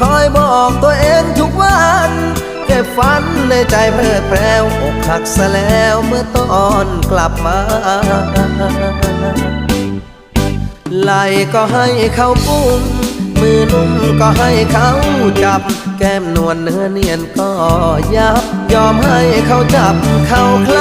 คอยบอกตัวเองทุกวัน เก็บฝันในใจเพลิดเพลวอกหักซะแล้วเมื่อตอนกลับมาไหลก็ให้เขาปุ้มมือนุ่มก็ให้เขาจับ แก้มนวลเนื้อเนียนก็ยับ ยอมให้เขาจับเขาคล